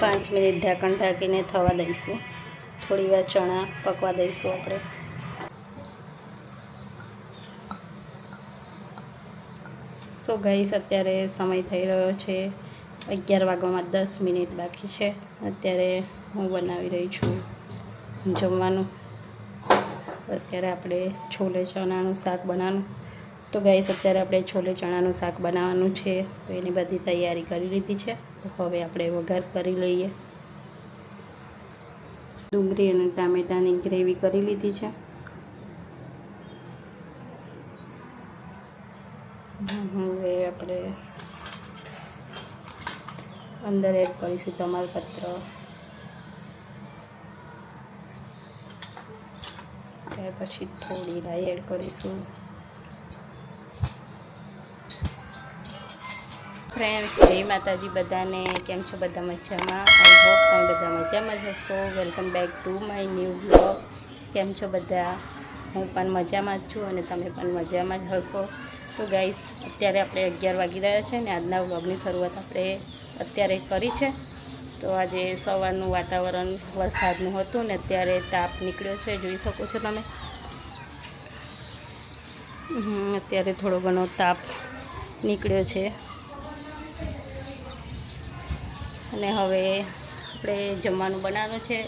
પાંચ મિનિટ ઢાંકણ ઢાંકીને થવા દઈશું. થોડી વાર ચણા પકવા દઈશું આપણે. સો ગાઈસ અત્યારે સમય થઈ રહ્યો છે અગિયાર વાગવામાં દસ મિનિટ બાકી છે. અત્યારે હું બનાવી રહી છું જમવાનું. અત્યારે આપણે છોલે, ચણાનું શાક બનાવવાનું. તો ગાઈસ અત્યારે આપણે છોલે ચણાનું શાક બનાવવાનું છે, તો એની બધી તૈયારી કરી લીધી છે. તો હવે આપણે વઘાર કરી લઈએ. ડુંગળી અને ટામેટાની ગ્રેવી કરી લીધી છે. હવે આપણે અંદર એડ કરીશું તમાલપત્ર. ત્યાર પછી થોડી રાઈ એડ કરીશું. ફ્રેન્ડ્સ, જય માતાજી બધાને. કેમ છો બધા મજામાં? આઈ હોપ તમે બધા મજામાં જ હશો. Welcome back to my new blog કેમ છો બધા? હું પણ મજામાં જ છું અને તમે પણ મજામાં જ હશો. તો ગાઈસ, અત્યારે આપણે અગિયાર વાગી રહ્યા છે ને આજના વ્લોગની શરૂઆત આપણે અત્યારે કરી છે. તો આજે સવારનું વાતાવરણ વરસાદનું હતું ને અત્યારે તાપ નીકળ્યો છે, જોઈ શકો છો તમે. અત્યારે થોડો ઘણો તાપ નીકળ્યો છે. અને હવે આપણે જમવાનું બનાવવાનું છે.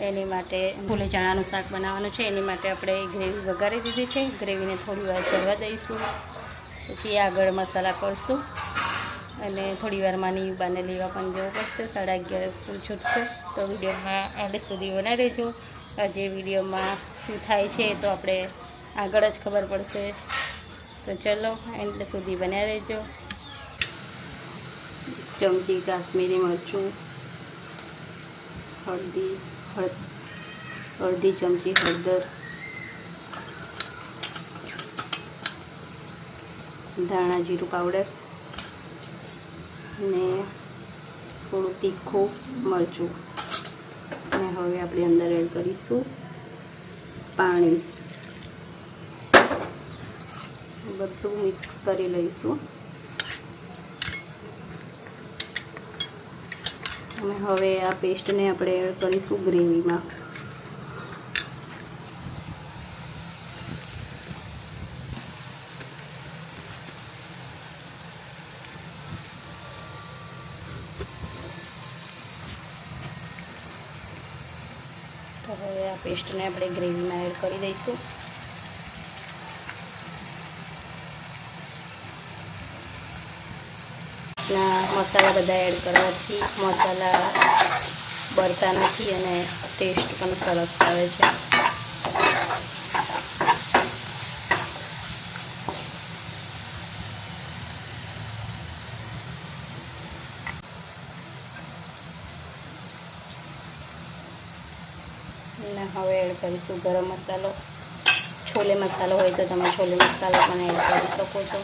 એની માટે ભૂલે ચણાનું શાક બનાવવાનું છે. એની માટે આપણે ગ્રેવી વઘારી દીધી છે. ગ્રેવીને થોડી વાર ચડવા દઈશું. પછી આગળ મસાલા કરશું. અને થોડી વારમાં નીબાને લેવા પણ જવું પડશે. સાડા અગિયાર સ્કૂલ છૂટશે. તો વિડીયોમાં આગળ સુધી બનાવી રહેજો. આજે વિડીયોમાં શું થાય છે તો આપણે આગળ જ ખબર પડશે. તો ચલો એટલે સુધી બનાવી રહેજો. ચમચી કાશ્મીરી મરચું, હળદી, હળ અડધી ચમચી, હળદર, ધાણા જીરું પાવડર ને થોડું તીખું મરચું. અને હવે આપણે અંદર એડ કરીશું પાણી. બધું મિક્સ કરી લઈશું. અને હવે આ પેસ્ટને આપણે એડ કરીશું ગ્રેવીમાં તો હવે આ પેસ્ટને આપણે ગ્રેવીમાં એડ કરી દઈશું ના મસાલા બધા એડ કરવાથી મસાલા બળતા નથી અને ટેસ્ટ પણ સરસ આવે છે. અને હવે એડ કરીશું ગરમ મસાલો. છોલે મસાલો હોય તો તમે છોલે મસાલો પણ એડ કરી શકો છો.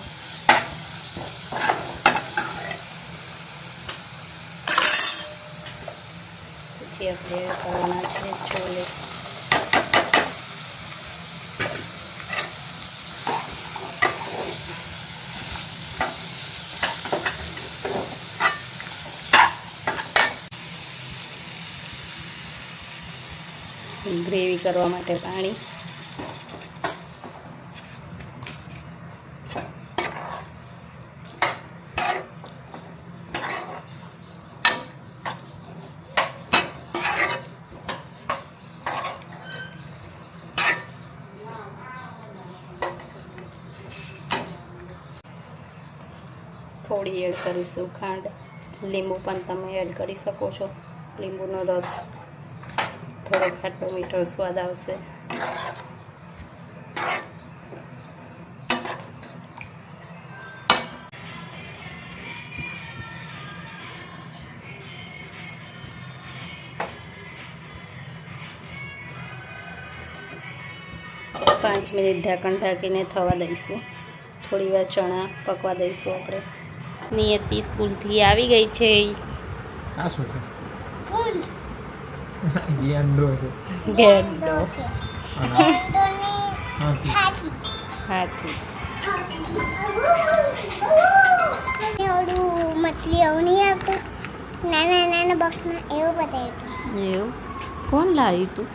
પછી આપણે કરવાના છે છોલે ગ્રેવી કરવા માટે પાણી. થોડી એડ કરીશું, ખાંડ, લીંબુ પણ તમે એડ કરી શકો છો. લીંબુનો રસ, થોડો ખાટો મીઠો સ્વાદ આવશે. પાંચ મિનિટ ઢાંકણ ઢાંકીને થવા દઈશું. થોડી વાર ચણા પકવા દઈશું આપણે. નિયતિ સ્કૂલથી આવી ગઈ છે. આ શું છે? ગેંડો છે. ગેંડો. હાથી. હાથી. ઓલું મછલી આવું નહીં આવતું. નાના નાના બોક્સમાં એવું બતાવ્યું એવું? કોણ લાવ્યું તું?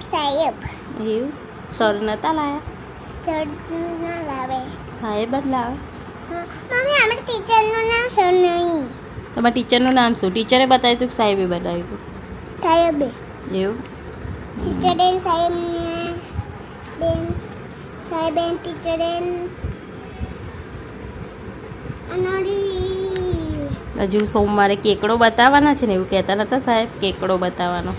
સાહેબ. એવું? સર નતા લાયા? સર ના લાવે. સાહેબ જ લાવે. મમ્મી આપણે ટીચરનું નામ સર નહીં? તમારા ટીચરનું નામ શું? ટીચરે બતાવ્યું તું કે સાહેબે બતાવ્યું તું? સાહેબે. એવું? ટીચર બેન સાહેબ ને બેન સાહેબ એન ટીચર બેન અનાડી હજુ સોમવારે કેકડો બતાવવાના છે ને એવું કહેતા નતા સાહેબ? કેકડો બતાવવાનો.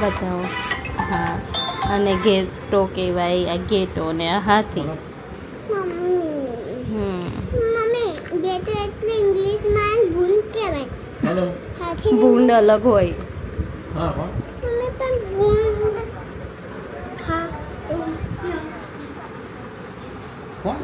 બતાવો. હા. અને ગેટો કહેવાય આ ઘેટો ને આ હાથી. હમ. મમ્મી ગેતો એટલે ઇંગ્લિશમાં ભૂંડ કહેવાય. હેલો. હાથી ભૂંડ અલગ હોય. હા કોણ